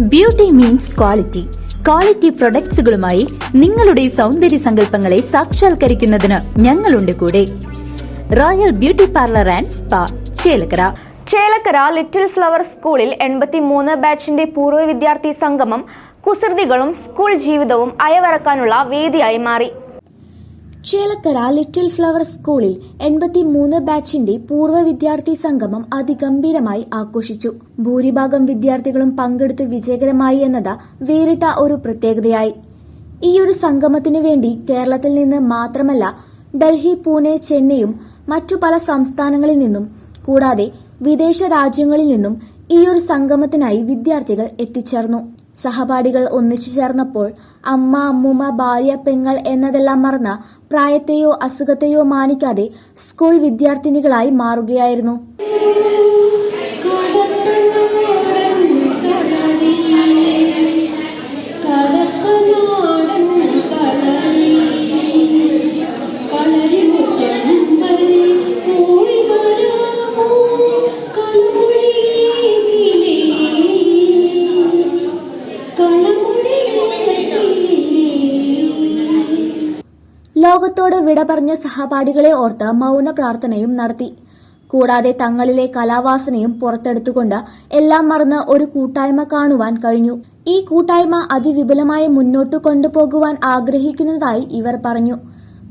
Beauty means quality quality പ്രൊഡക്ട്സുകളുമായി നിങ്ങളുടെ സൗന്ദര്യ സങ്കല്പങ്ങളെ സാക്ഷാത്കരിക്കുന്നതിന് ഞങ്ങളുണ്ട് കൂടെ. Royal beauty parlour and spa Chelakkara. Chelakkara little flower സ്കൂളിൽ എൺപത്തി മൂന്ന് ബാച്ചിന്റെ പൂർവ വിദ്യാർത്ഥി സംഗമം കുസൃതികളും സ്കൂൾ ജീവിതവും അയവറക്കാനുള്ള വേദിയായി മാറി. ചേലക്കര ലിറ്റിൽ ഫ്ലവർ സ്കൂളിൽ എൺപത്തി മൂന്ന് ബാച്ചിന്റെ പൂർവ വിദ്യാർത്ഥി സംഗമം അതിഗംഭീരമായി ആഘോഷിച്ചു. ഭൂരിഭാഗം വിദ്യാർത്ഥികളും പങ്കെടുത്ത് വിജയകരമായി എന്നത് വേറിട്ട ഒരു പ്രത്യേകതയായി. ഈ ഒരു സംഗമത്തിനു വേണ്ടി കേരളത്തിൽ നിന്ന് മാത്രമല്ല ഡൽഹി പൂനെ ചെന്നൈയും മറ്റു പല സംസ്ഥാനങ്ങളിൽ നിന്നും കൂടാതെ വിദേശ രാജ്യങ്ങളിൽ നിന്നും ഈ ഒരു സംഗമത്തിനായി വിദ്യാർത്ഥികൾ എത്തിച്ചേർന്നു. സഹപാഠികൾ ഒന്നിച്ചു ചേർന്നപ്പോൾ അമ്മ അമ്മൂമ്മ ഭാര്യ പെങ്ങൾ എന്നതെല്ലാം മറന്ന് പ്രായത്തെയോ അസുഖത്തെയോ മാനിക്കാതെ സ്കൂൾ വിദ്യാർത്ഥിനികളായി മാറുകയായിരുന്നു. ലോകത്തോട് വിട പറഞ്ഞ സഹപാഠികളെ ഓർത്ത് മൗന പ്രാർത്ഥനയും നടത്തി. കൂടാതെ തങ്ങളിലെ കലാവാസനയും പുറത്തെടുത്തുകൊണ്ട് എല്ലാം മറന്ന് ഒരു കൂട്ടായ്മ കാണുവാൻ കഴിഞ്ഞു. ഈ കൂട്ടായ്മ അതിവിപുലമായി മുന്നോട്ട് കൊണ്ടുപോകുവാൻ ആഗ്രഹിക്കുന്നതായി ഇവർ പറഞ്ഞു.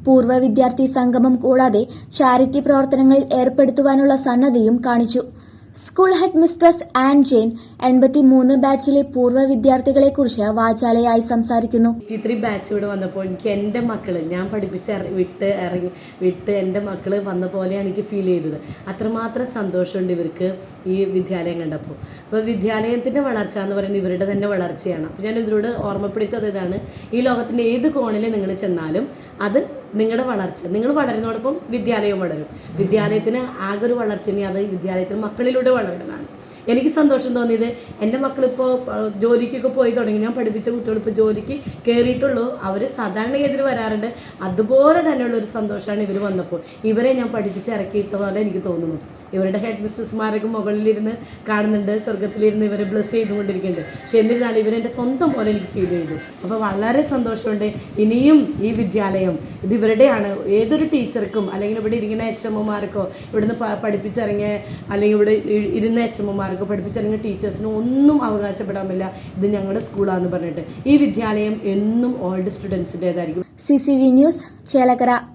പൂർവ വിദ്യാർത്ഥി സംഗമം കൂടാതെ ചാരിറ്റി പ്രവർത്തനങ്ങളിൽ ഏർപ്പെടുത്തുവാനുള്ള സന്നദ്ധയും കാണിച്ചു. School head mistress Ann Jain എൺപത്തി മൂന്ന് ബാച്ചിലെ പൂർവ വിദ്യാർത്ഥികളെ കുറിച്ച് വാചാലയായി സംസാരിക്കുന്നു. ത്രീ ബാച്ച് ഇവിടെ വന്നപ്പോൾ എനിക്ക് എന്റെ മക്കൾ ഞാൻ പഠിപ്പിച്ച് വിട്ട് ഇറങ്ങി വിട്ട് എന്റെ മക്കൾ വന്ന പോലെയാണ് എനിക്ക് ഫീൽ ചെയ്തത്. അത്രമാത്രം സന്തോഷമുണ്ട് ഇവർക്ക് ഈ വിദ്യാലയം കണ്ടപ്പോൾ. അപ്പോൾ വിദ്യാലയത്തിന്റെ വളർച്ച എന്ന് പറയുന്നത് ഇവരുടെ തന്നെ വളർച്ചയാണ്. അപ്പോൾ ഞാൻ ഇതിലൂടെ ഓർമ്മപ്പെടുത്തുന്നത് ഇതാണ്. ഈ ലോകത്തിന്റെ ഏത് കോണിൽ നിങ്ങൾ ചെന്നാലും അത് നിങ്ങളുടെ വളർച്ച. നിങ്ങൾ വളരുന്നതോടൊപ്പം വിദ്യാലയവും വളരും. വിദ്യാലയത്തിന് ആകെ ഒരു വളർച്ച ഇനി അത് വിദ്യാലയത്തിൽ മക്കളിലൂടെ വളരുന്നതാണ്. എനിക്ക് സന്തോഷം തോന്നിയത് എന്റെ മക്കളിപ്പോൾ ജോലിക്കൊക്കെ പോയി തുടങ്ങി. ഞാൻ പഠിപ്പിച്ച കുട്ടികൾ ഇപ്പോൾ ജോലിക്ക് കയറിയിട്ടുള്ളൂ അവർ സാധാരണഗതിയിൽ വരാറുണ്ട്. അതുപോലെ തന്നെയുള്ള ഒരു സന്തോഷമാണ് ഇവർ വന്നപ്പോൾ. ഇവരെ ഞാൻ പഠിപ്പിച്ച് ഇറക്കിയിട്ട പോലെ എനിക്ക് തോന്നുന്നു. ഇവരുടെ ഹെഡ് മിസ്റ്റർമാരൊക്കെ മുകളിലിരുന്ന് കാണുന്നുണ്ട്. സ്വർഗത്തിലിരുന്ന് ഇവരെ ബ്ലസ് ചെയ്തുകൊണ്ടിരിക്കുന്നുണ്ട്. പക്ഷെ എന്നിരുന്നാലും ഇവരെന്റെ സ്വന്തം പോലെ എനിക്ക് ഫീൽ ചെയ്തു. അപ്പോൾ വളരെ സന്തോഷമുണ്ട്. ഇനിയും ഈ വിദ്യാലയം ഇത് ഇവരുടെയാണ്. ഏതൊരു ടീച്ചർക്കും അല്ലെങ്കിൽ ഇവിടെ ഇരിക്കുന്ന എച്ച് എമ്മമാർക്കോ ഇവിടുന്ന് പഠിപ്പിച്ചിറങ്ങിയ അല്ലെങ്കിൽ ഇവിടെ ഇരുന്ന എച്ച് എമ്മമാർക്കോ പഠിപ്പിച്ചിറങ്ങിയ ടീച്ചേഴ്സിനും ഒന്നും അവകാശപ്പെടാൻ പറ്റില്ല. ഇത് ഞങ്ങളുടെ സ്കൂളാന്ന് പറഞ്ഞിട്ട്. ഈ വിദ്യാലയം എന്നും old സ്റ്റുഡൻസിന്റേതായിരിക്കും C C V news Chelakkara.